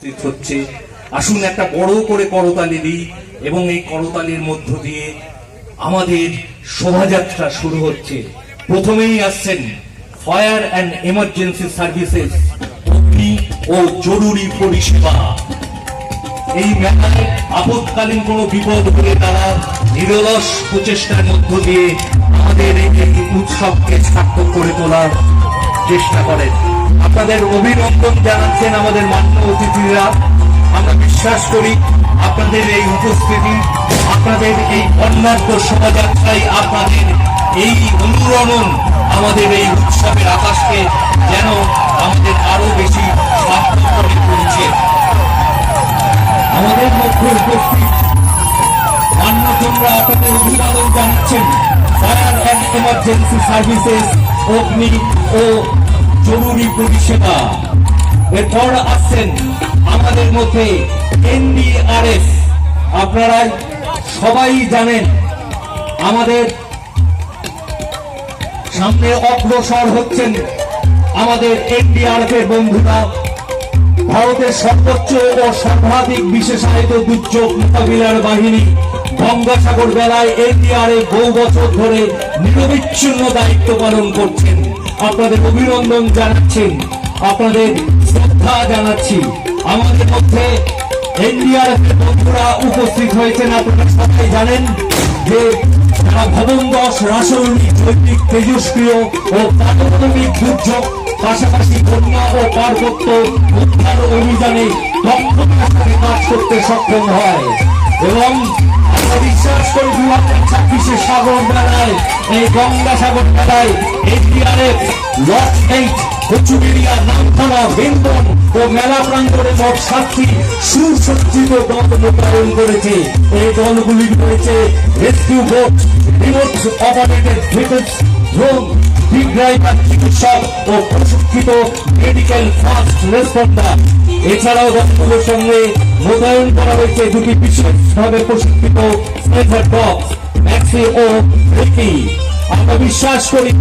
উপস্থিত হচ্ছে। আসুন একটা বড় করে করতালি দিই এবং এই করতালির মধ্য দিয়ে আমাদের শোভাযাত্রা শুরু হচ্ছে। প্রথমেই আসছেন ফায়ার অ্যান্ড এমার্জেন্সি সার্ভিসেস ও জরুরি পরিষেবা। এই মেলায় আপৎকালীন কোনো বিপদ হলে তারা নিরলস প্রচেষ্টার মধ্য দিয়ে আমাদের এই উৎসবকে সার্থক করে তোলার চেষ্টা করেন। আপনাদের অভিনন্দন জানাচ্ছেন আমাদের মান্য অতিথিরা। আমরা বিশ্বাস করি আপনাদের এই উপস্থিতি, আপনাদের এই বর্ণাঢ্য শোভাযাত্রায় আপনাদের এই অনুরণন আমাদের এই উৎসবের আকাশকে যেন আমাদের আরও বেশি সার্থক আমাদের মধ্যে উপস্থিত মান্যজনরা আপনাদের অভিবাদন জানাচ্ছেন। ফায়ার অ্যান্ড এমার্জেন্সি সার্ভিসেস অগ্নি ও জরুরি পরিষেবা। এরপর আসছেন আমাদের মধ্যে এনডিআরএফ আপনারা সবাই জানেন আমাদের সামনে অগ্রসর হচ্ছেন আমাদের এনডিআরএফ এর বন্ধুরা। ভারতের সর্বোচ্চ ও সর্বাধিক বিশেষায়িত দুর্যোগ মোকাবিলার বাহিনী গঙ্গাসাগর বেলায় এনডিআরএফ বহু বছর ধরে নিরবিচ্ছিন্ন দায়িত্ব পালন করছেন। আপনাদের অভিনন্দন জানাচ্ছেন আপনাদের শ্রদ্ধা জানাচ্ছি। আমাদের মধ্যে এনডিআরএফ বন্ধুরা উপস্থিত হয়েছেন, আপনারা সবাই জানেন যে তারা ভবন দশ, রাসায়নিক, জৈবিক তেজস্ক্রিয় ও পারমাণবিক দুর্যোগ, পাশাপাশি বন্যা ও পার্বত্য উদ্ধার অভিযানে দক্ষতার সাথে কাজ করতে সক্ষম হয়। এই গঙ্গা সাগর মেলায় NDRF lock eight Kachuberia Namkhana বেন্দন ও মেলা প্রাঙ্গণে মোট সাতটি সুসজ্জিত দল মোতায়েন করেছে। এই দলগুলি রয়েছে rescue boat remote operated vehicles drone driver চিকিৎসক ও প্রশিক্ষিত মেডিকেল ফার্স্ট রেসপন্ডার এছাড়াও দলগুলোর সঙ্গে মোতায়েন করা হয়েছে দুটি বিশেষভাবে প্রশিক্ষিত স্নেফার ডগ ম্যাক্সি ও রেকি আমরা বিশ্বাস করি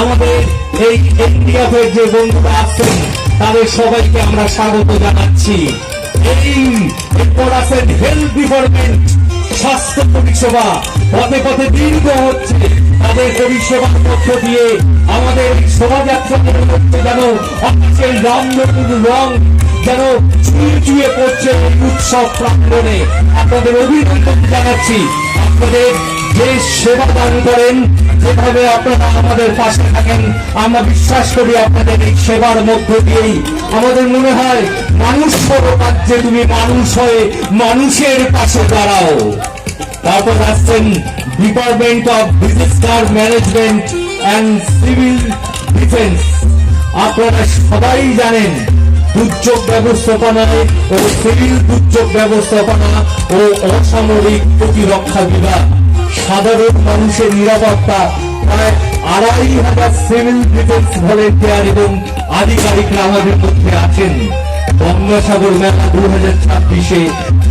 আমাদের এই এনডিএফের যে বন্ধুরা আছেন, তাদের সবাইকে আমরা স্বাগত জানাচ্ছি। এই হেলথ ডিপার্টমেন্ট স্বাস্থ্য পরিষেবা পথে পথে দীর্ঘ হচ্ছে। তাদের পরিষেবার দিয়ে আমাদের শোভাযাত্রা যেন আকাশের রামনবীর রং যেন চুয়ে পড়ছে উৎসব প্রাঙ্গণে। আপনাদের অভিনন্দন জানাচ্ছি। আপনাদের যে সেবা দান করেন, যেভাবে আপনারা আমাদের পাশে থাকেন, আমরা বিশ্বাস করি আপনাদের এই সেবার মধ্য দিয়েই। আমাদের মনে হয়, মানুষ রাজ্যে তুমি মানুষ হয়ে মানুষের পাশে দাঁড়াও। তারপর আসছেন department of disaster management and civil defence আপনারা সবাই জানেন, দুর্যোগ ব্যবস্থাপনায় ও সিভিল দুর্যোগ ব্যবস্থাপনা ও অসামরিক প্রতিরক্ষা বিভাগ। সাধারণ মানুষের নিরাপত্তা প্রায় আড়াই হাজার সিভিল ডিফেন্স ভলেন্টিয়ার এবং আধিকারিকরা আমাদের মধ্যে আছেন। গঙ্গাসাগর মেলা দু হাজার ছাব্বিশে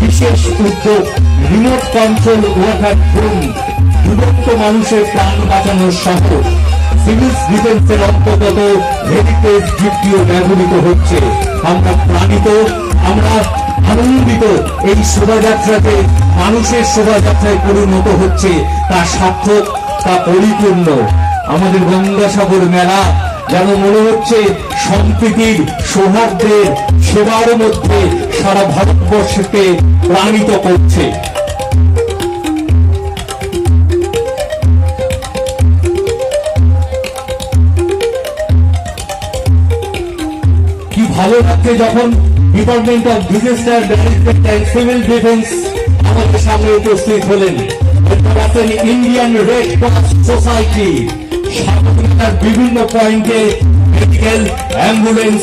বিশেষ উদ্যোগ রিমোট কন্ট্রোল ওয়াটার ড্রোন দুরন্ত মানুষের প্রাণ বাঁচানোর সহ সিভিল ডিফেন্সের অন্তর্গত হেরিটেজ জিপিও ব্যবহৃত হচ্ছে। আমরা প্রাণিত, আমরা আনন্দিত এই শোভাযাত্রাতে মানুষের শোভাযাত্রায় পরিণত হচ্ছে তা সার্থক, তা পরিপূর্ণ। আমাদের গঙ্গাসাগর মেলা যেন মনে হচ্ছে সম্প্রীতির সৌহার্দ্যের সেবার মধ্যে সারা ভারতবর্ষকে প্রাণিত করছে। কি ভালো লাগছে যখন department of disaster management and civil defence আমাদের সামনে উপস্থিত হলেন। আছেন ইন্ডিয়ান রেড ক্রস সোসাইটি স্বাধীনতার বিভিন্ন পয়েন্টে মেডিকেল অ্যাম্বুলেন্স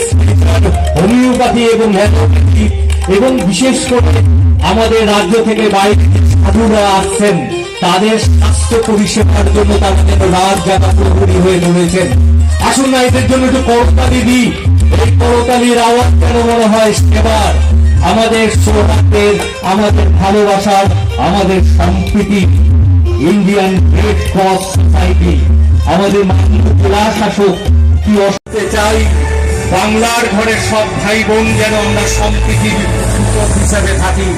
হোমিওপ্যাথি এবং অ্যালোপ্যাথি এবং বিশেষ করে আমাদের রাজ্য থেকে বাইরে সাধুরা আসছেন, তাদের স্বাস্থ্য পরিষেবার জন্য তারা যেন রাত জায়গা প্রহরী হয়ে রয়েছেন আসুন না, এদের জন্য একটু করতালি দিই বাংলার সব ভাই বোন যেন আমরা সম্প্রীতির হিসাবে থাকি।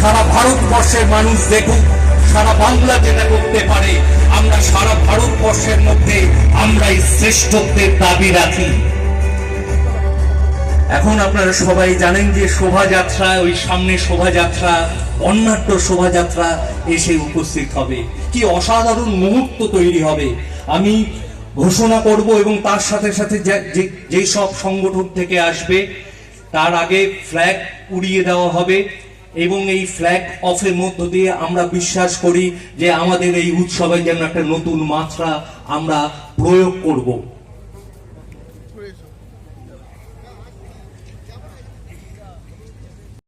সারা ভারতবর্ষের মানুষ দেখুক, সারা বাংলা যেটা করতে পারে, আমরা সারা ভারতবর্ষের মধ্যে আমরা এই শ্রেষ্ঠত্বের দাবি রাখি। এখন আপনারা সবাই জানেন যে শোভাযাত্রা, ওই সামনে শোভাযাত্রা, অন্যান্য শোভাযাত্রা এসে উপস্থিত হবে। কি অসাধারণ মুহূর্ত তৈরি হবে। আমি ঘোষণা করব এবং তার সাথে সাথে যেই সব সংগঠন থেকে আসবে, তার আগে ফ্ল্যাগ উড়িয়ে দেওয়া হবে এবং এই ফ্ল্যাগ অফের মধ্য দিয়ে আমরা বিশ্বাস করি যে আমাদের এই উৎসবে যেন একটা নতুন মাত্রা আমরা প্রয়োগ করব।